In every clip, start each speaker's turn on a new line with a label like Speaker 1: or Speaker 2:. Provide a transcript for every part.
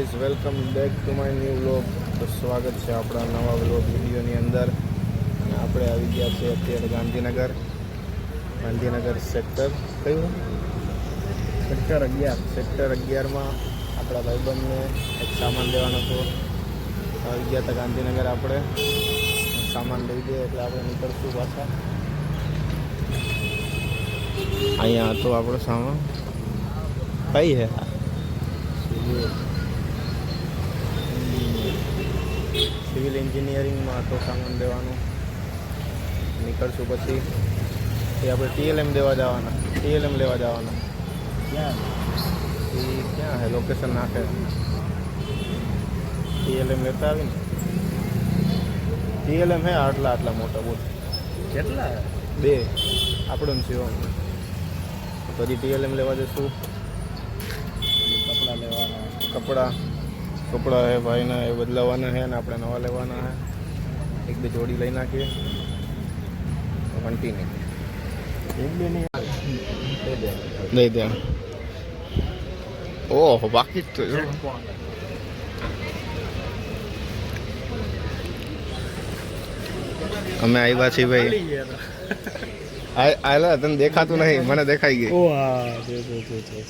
Speaker 1: Guys welcome back to my new vlog. તો સ્વાગત છે આપણા નવા વ્લોગ વિડીયોની અંદર. અને આપણે આવી ગયા છીએ અત્યારે ગાંધીનગર. ગાંધીનગર સેક્ટર. કયું? સેક્ટર અગિયાર. સેક્ટર અગિયારમાં આપણા ભાઈબંધને એક સામાન લેવાનો હતો. આવી ગયા હતા ગાંધીનગર આપણે. સામાન લઈ દઈએ એટલે આપણે નીકળશું પાછા. અહીંયા હતો આપણો સામાન. કઈ હે? સિવિલ એન્જિનિયરિંગમાં હતો સામાન દેવાનો. નીકળશું પછી. એ આપણે ટીએલએમ દેવા જવાના. ટીએલએમ લેવા જવાના. ક્યાં? એ ક્યાં હે? લોકેશન નાખે. ટીએલએમ લેતા આવીને. ટીએલએમ હે? આટલા આટલા મોટા બોલ.
Speaker 2: કેટલા?
Speaker 1: બે. આપણું શિવમ. પછી ટીએલએમ લેવા જશું
Speaker 2: કપડાં લેવાના.
Speaker 1: કપડાં. કપડાં હે ભાઈના એ બદલાવાના છે અને આપણે નવા લેવાના છે એક બે જોડી લઈ નાખીએ. કન્ટિન્યુ
Speaker 2: એક નહીં.
Speaker 1: દઈ દે. ઓહો બાકી જ તો અમે આવ્યા છીએ ભાઈ. આ તને દેખાતું નહીં. મને દેખાઈ ગઈ.
Speaker 2: ઓહા હા જો જો જો જો.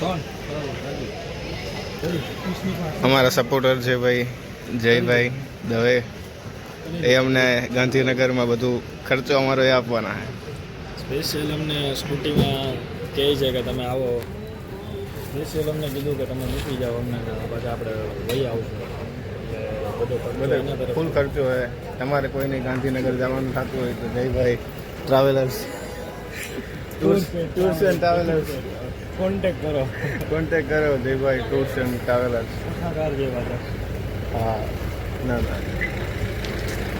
Speaker 2: કોણ?
Speaker 1: અમારા સપોર્ટર છે ભાઈ જયભાઈ દવે. એ અમને ગાંધીનગરમાં બધું ખર્ચો અમારો એ આપવાના છે.
Speaker 2: સ્પેશિયલ અમને સ્કૂટીમાં કહે છે કે તમે આવો. સ્પેશિયલ અમને કીધું કે તમે મૂકી જાઓ અમને પછી આપણે વહી આવશું.
Speaker 1: ફૂલ ખર્ચો હોય તમારે કોઈને ગાંધીનગર જવાનું થતું હોય તો Jaybhai travellers tours tours and travellers
Speaker 2: contact કરો.
Speaker 1: કોન્ટેક કરો જયભાઈ ટૂર્સ એન્ડ ટ્રાવેલર્સ હા ના ના.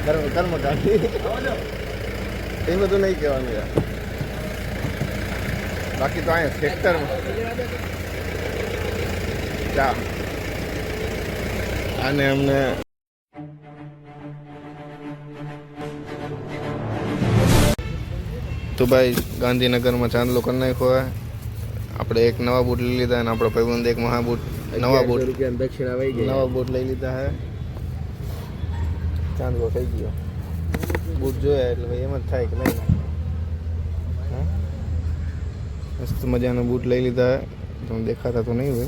Speaker 1: કર્મ કર્મ કાઢી એ બધું નહીં કહેવાનું યાર. બાકી તો અહીંયા સેક્ટરમાં ચા અને અમને તો ભાઈ ગાંધીનગરમાં ચાંદલો કરી નાખ્યો આપણે એક નવા બૂટ લઈ લીધા અને આપણો ભાઈબંધ એક મહા બૂટ નવા બૂટ.
Speaker 2: દક્ષિણ આવી
Speaker 1: નવા બૂટ લઈ લીધા હે. ચાંદલો થઈ ગયો. બૂટ જોયા એટલે ભાઈ એમ જ થાય કે લઈ? મસ્ત મજાનો બૂટ લઈ લીધા હે. તમને દેખાતા તો નહીં હોય.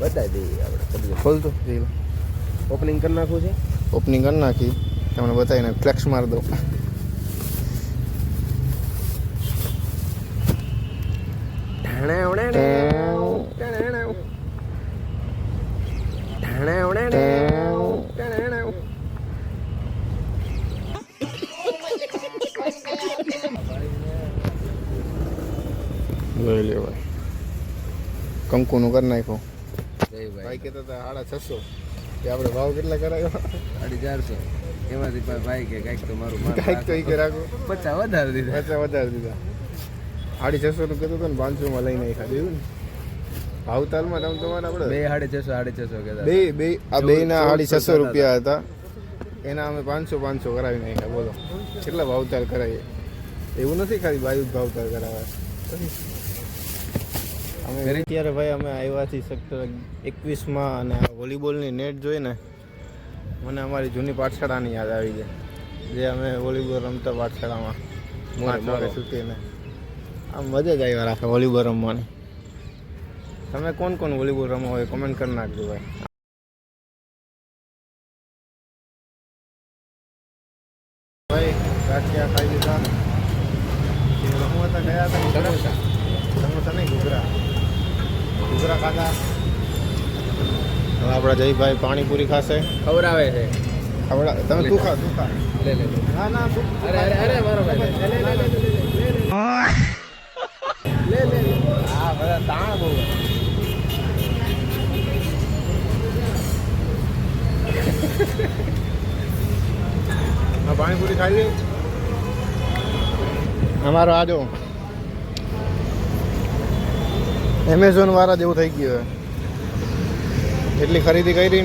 Speaker 2: બતાવી દઈએ આપણે
Speaker 1: ખોલતો
Speaker 2: ઓપનિંગ કરી નાખવું છે?
Speaker 1: ઓપનિંગ કરી નાખી. તમને બતાવીને ફ્લેક્સ માર દો લઈ નું કંકુનું કરી નાખો ભાઈ કહેતા હતા સાડા છસો કે આપણે ભાવ કેટલા કરાયો
Speaker 2: સાડી ચારસો એમાંથી ભાઈ કે કાંઈક તો મારું
Speaker 1: કાંઈક તો એ કે રાખો.
Speaker 2: પચાસ વધારે દીધા.
Speaker 1: પચાસ વધારે દીધા. સાડી છસો નું કીધું હતું ને પાંચસોમાં લઈને આવી ખાધું ને? ભાવતાલમાં તમે તમારે આપણે
Speaker 2: બે સાડી છસો સાડી છસો કહેતા
Speaker 1: બે બે આ બે ના સાડી છસો રૂપિયા હતા. એના અમે પાંચસો પાંચસો કરાવી નાખ્યા બોલો. કેટલા ભાવતાલ કરાવીએ? એવું નથી ખાલી બાજુ ભાવતાલ કરાવે. અમે અત્યારે ભાઈ અમે આવ્યા છીએ સેક્ટર એકવીસમાં અને આ વોલીબોલની નેટ જોઈને મને અમારી જૂની પાઠશાળાની યાદ આવી ગઈ. જે અમે વોલીબોલ રમતા પાઠશાળામાં મારે સુતીને આમ મજા જ આવ્યા રાખે વોલીબોલ રમવાની તમે કોણ કોણ વોલીબોલ રમો હોય કોમેન્ટ કરી નાખજો ભાઈ ભાઈ ગાંઠિયા ખાઈ લીધા રમવા હતા ગયા હતા સમોસા સમોસા નહીં ઘૂઘરા ઘૂઘરા ખાધા હવે આપણા જયભાઈ પાણીપુરી ખાશે
Speaker 2: ખવડાવે છે
Speaker 1: આપણા તમે તું ખા તું ખા
Speaker 2: લે લે
Speaker 1: ના ના
Speaker 2: અરે અરે અરે લે લે લે લે
Speaker 1: પાણીપુરી ખાઈ લે અમારો આજો એમેઝોન વાળા જેવું થઈ ગયું છે એટલી ખરીદી કરી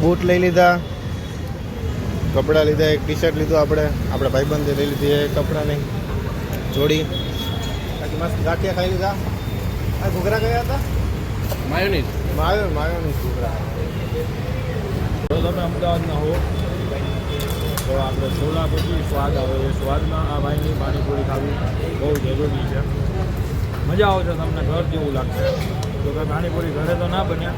Speaker 1: બૂટ લઈ લીધા કપડાં લીધા એક ટી શર્ટ લીધું આપણે. આપણે ભાઈબંધે લઈ લીધી એ કપડાં નહીં જોડી. બાકી મસ્ત ગાંઠિયા ખાઈ લીધા. આ ઘૂઘરા ગયા હતા?
Speaker 3: માયોનીઝ
Speaker 1: માયો માયોની ઘૂઘરા.
Speaker 2: જો તમે અમદાવાદના હો તો આપણે છોલા પછી સ્વાદ આવે એ સ્વાદમાં આ ભાઈની પાણીપુરી ખાવી બહુ જરૂરી છે. મજા આવશે તમને ઘર જેવું લાગશે. તો કે પાણીપુરી ઘરે તો ના બન્યા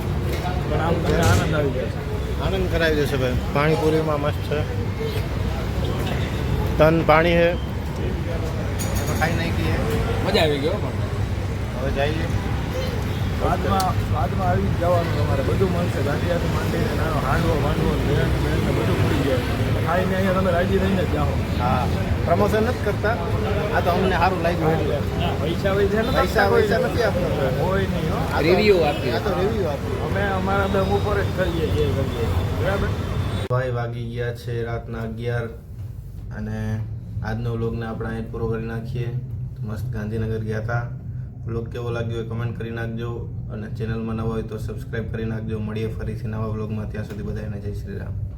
Speaker 2: પણ આમ તમને આનંદ આવી જશે.
Speaker 1: આનંદ કરાવી દેશે ભાઈ. પાણીપુરીમાં મસ્ત છે. તન પાણી છે. એમાં ખાઈ નાખીએ
Speaker 3: મજા આવી ગયો પણ.
Speaker 1: હવે જઈએ.
Speaker 2: સ્વાદમાં સ્વાદમાં આવી જ જવાનું તમારે. બધું મળશે. ગાંઠિયાથી માંડીને નાનો હાંડવો વાંડવો ને બધું મળી જાય. ખાઈને અહીંયા તમે રાજી થઈને જ જાઓ.
Speaker 1: હા. પ્રમોશન નથી કરતા. આ તો અમને સારું લાગ્યું એટલે.
Speaker 2: પૈસા હોય નથી
Speaker 1: પૈસા
Speaker 2: કોઈ
Speaker 1: નથી આપતા.
Speaker 2: હોય નહીં
Speaker 3: Review આપીએ.
Speaker 1: આ તો રિવ્યુ આપીએ.
Speaker 2: અમે અમારા બે ઉપર જ કરીએ જે કરીએ. બરાબર?
Speaker 1: ભાઈ વાગી ગયા છે રાતના અગિયાર અને આજનો વ્લોગને આપણે અહીં પૂરો કરી નાખીએ. મસ્ત ગાંધીનગર ગયા હતા. વ્લોગ કેવો લાગ્યો એ કમેન્ટ કરી નાખજો અને ચેનલમાં નવા હોય તો સબસ્ક્રાઈબ કરી નાખજો. મળીએ ફરીથી નવા વ્લોગમાં ત્યાં સુધી બધાને જય શ્રી રામ.